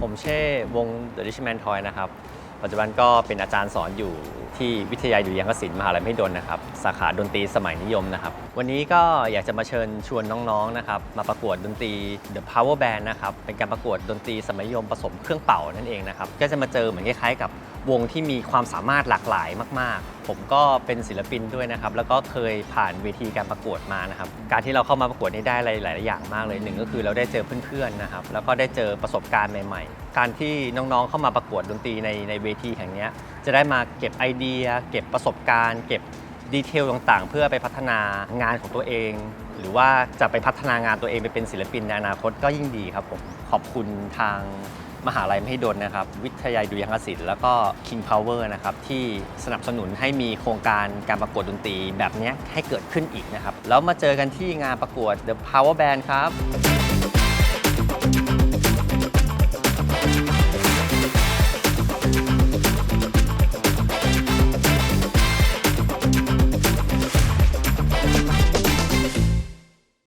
ผมเช่วง The Richman Toy นะครับ ปัจจุบันก็เป็นอาจารย์สอนอยู่ที่วิทยาลัยดุริยางคศิลป์มหาลัยมหิดลนะครับ สาขาดนตรีสมัยนิยมนะครับ วันนี้ก็อยากจะมาเชิญชวนน้องๆนะครับมาประกวดดนตรี The Power Band นะครับ เป็นการประกวดดนตรีสมัยนิยมผสมเครื่องเป่านั่นเองนะครับ ก็จะมาเจอเหมือนคล้ายๆกับ วงที่มีความสามารถหลากหลายมาก ๆ ผมก็เป็นศิลปินด้วยนะครับ แล้วก็เคยผ่านเวทีการประกวดมานะครับ การที่เราเข้ามาประกวดนี่ได้อะไรหลาย ๆ อย่างมากเลยหนึ่งก็คือเราได้เจอเพื่อน ๆ นะครับ แล้วก็ได้เจอประสบการณ์ใหม่ ๆ การที่น้อง ๆ เข้ามาประกวดดนตรีในในเวทีแห่งนี้จะได้มาเก็บไอเดีย เก็บประสบการณ์ เก็บดีเทลต่างๆ เพื่อไปพัฒนางานของตัวเอง หรือว่าจะไปพัฒนางานตัวเองไปเป็นศิลปินในอนาคตก็ยิ่งดีครับผมขอบคุณทาง มหาลัยมหิดลนะครับ วิทยาลัยดุริยางคศิลป์แล้วก็ King Power นะครับ ที่สนับสนุนให้มีโครงการการประกวดดนตรีแบบนี้ให้เกิดขึ้นอีกนะครับ แล้วมาเจอกันที่งานประกวด The Power Band ครับ